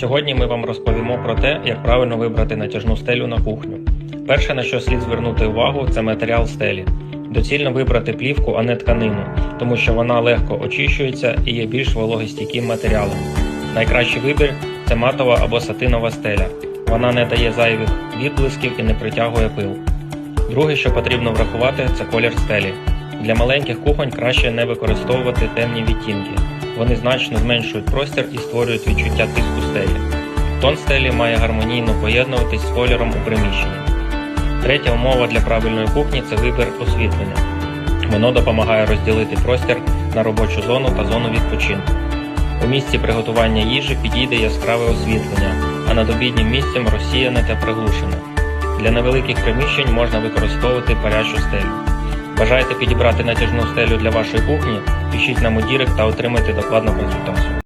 Сьогодні ми вам розповімо про те, як правильно вибрати натяжну стелю на кухню. Перше, на що слід звернути увагу, це матеріал стелі. Доцільно вибрати плівку, а не тканину, тому що вона легко очищується і є більш вологостійким матеріалом. Найкращий вибір це матова або сатинова стеля. Вона не дає зайвих відблисків і не притягує пил. Друге, що потрібно врахувати, це колір стелі. Для маленьких кухонь краще не використовувати темні відтінки. Вони значно зменшують простір і створюють відчуття тиску стелі. Тон стелі має гармонійно поєднуватись з кольором у приміщенні. Третя умова для правильної кухні це вибір освітлення. Воно допомагає розділити простір на робочу зону та зону відпочинку. У місці приготування їжі підійде яскраве освітлення, а над обіднім місцем розсіяне та приглушене. Для невеликих приміщень можна використовувати парячу стелю. Бажаєте підібрати натяжну стелю для вашої кухні? Пишіть нам у дірект та отримайте докладну консультацію.